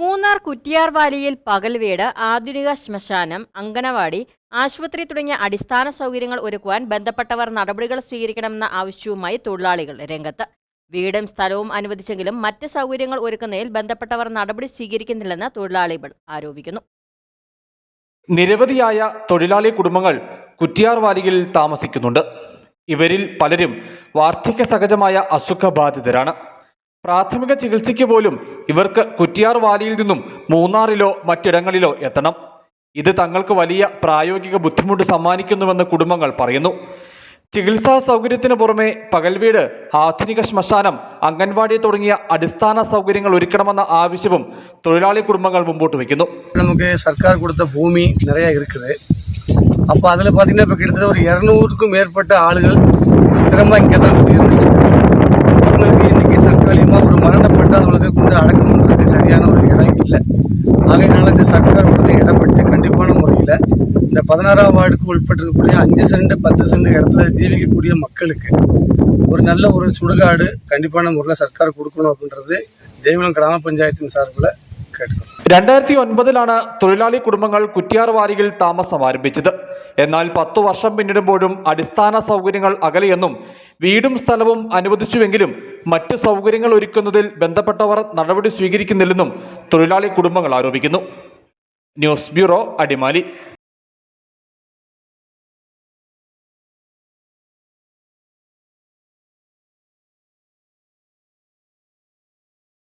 മൂന്നാർ കുറ്റിയാർവാലിയിൽ പകൽ വീട് ആധുനിക ശ്മശാനം അങ്കനവാടി ആശുപത്രി തുടങ്ങിയ അടിസ്ഥാന സൗകര്യങ്ങൾ ഒരുക്കുവാൻ ബന്ധപ്പെട്ടവർ നടപടികൾ സ്വീകരിക്കണമെന്ന ആവശ്യവുമായി തൊഴിലാളികൾ രംഗത്ത്. വീടും സ്ഥലവും അനുവദിച്ചെങ്കിലും മറ്റ് സൗകര്യങ്ങൾ ഒരുക്കുന്നതിൽ ബന്ധപ്പെട്ടവർ നടപടി സ്വീകരിക്കുന്നില്ലെന്ന് തൊഴിലാളികൾ ആരോപിക്കുന്നു. നിരവധിയായ തൊഴിലാളി കുടുംബങ്ങൾ കുറ്റിയാർവാലിയിൽ താമസിക്കുന്നുണ്ട്. ഇവരിൽ പലരും വാർദ്ധക്യ സഹജമായ അസുഖബാധിതരാണ്. പ്രാഥമിക ചികിത്സയ്ക്ക് പോലും ഇവർക്ക് കുറ്റിയാർ വാലിയിൽ നിന്നും മൂന്നാറിലോ മറ്റിടങ്ങളിലോ എത്തണം ഇത് തങ്ങൾക്ക് വലിയ പ്രായോഗിക ബുദ്ധിമുട്ട് സമ്മാനിക്കുന്നുവെന്ന് കുടുംബങ്ങൾ പറയുന്നു ചികിത്സാ സൗകര്യത്തിന് പുറമെ പകൽവീട് ആധുനിക ശ്മശാനം അംഗൻവാടി തുടങ്ങിയ അടിസ്ഥാന സൗകര്യങ്ങൾ ഒരുക്കണമെന്ന ആവശ്യവും തൊഴിലാളി കുടുംബങ്ങൾ മുമ്പോട്ട് വയ്ക്കുന്നു நமக்கு சர்க்கார் கொடுத்த பூமி நிறைய இருக்குது அப்போ அதில் பார்த்தீங்கன்னா இப்போ கிட்டத்தட்ட ஒரு இரநூறுக்கும் மேற்பட்ட ஆளுகள் ஸ்திரமாக இங்கே தான் பதினாறாம் வார்டுக்கு உட்பட்டிருக்கக்கூடிய அஞ்சு சென்ட் பத்து சென்ட் இடத்துல ஜீவிக்கக்கூடிய மக்களுக்கு ஒரு நல்ல ஒரு சுடுகாடு கண்டிப்பான முறையில் சர்க்கார் கொடுக்கணும் அப்படின்றது தேவனம் கிராம பஞ்சாயத்தின் சார்பில் கேட்டுக்கிறோம் രണ്ടായിരത്തി ഒൻപതിലാണ് തൊഴിലാളി കുടുംബങ്ങൾ കുറ്റിയാർവാലിയിൽ താമസം ആരംഭിച്ചത് എന്നാൽ പത്തു വർഷം പിന്നിടുമ്പോഴും അടിസ്ഥാന സൗകര്യങ്ങൾ അകലെയെന്നും വീടും സ്ഥലവും അനുവദിച്ചുവെങ്കിലും മറ്റ് സൗകര്യങ്ങൾ ഒരുക്കുന്നതിൽ ബന്ധപ്പെട്ടവർ നടപടി സ്വീകരിക്കുന്നില്ലെന്നും തൊഴിലാളി കുടുംബങ്ങൾ ആരോപിക്കുന്നു ന്യൂസ് ബ്യൂറോ അടിമാലി